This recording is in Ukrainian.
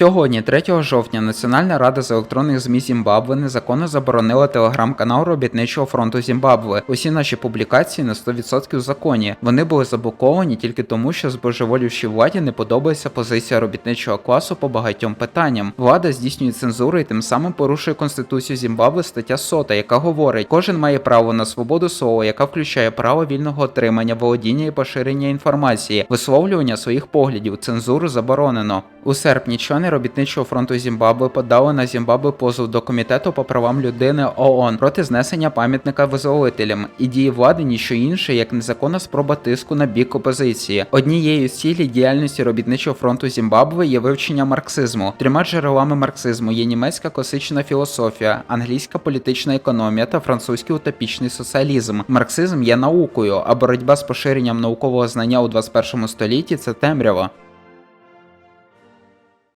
Сьогодні, 3 жовтня, Національна рада з електронних ЗМІ Зімбабве незаконно заборонила телеграм-канал робітничого фронту Зімбабве. Усі наші публікації на 100% в законі. Вони були заблоковані тільки тому, що збожеволівшій владі не подобається позиція робітничого класу по багатьом питанням. Влада здійснює цензуру і тим самим порушує конституцію Зімбабве стаття 100, яка говорить, кожен має право на свободу слова, яка включає право вільного отримання, володіння і поширення інформації, висловлювання своїх поглядів. Цензуру заборонено. У серпні члени робітничого фронту Зімбабве подали на Зімбабве позов до комітету по правам людини ООН проти знесення пам'ятника визволителям і дії влади ніщо інше, як незаконна спроба тиску на бік опозиції. Однією з цілей діяльності робітничого фронту Зімбабве є вивчення марксизму. Трьома джерелами марксизму є німецька класична філософія, англійська політична економія та французький утопічний соціалізм. Марксизм є наукою, а боротьба з поширенням наукового знання у 21 столітті це темрява.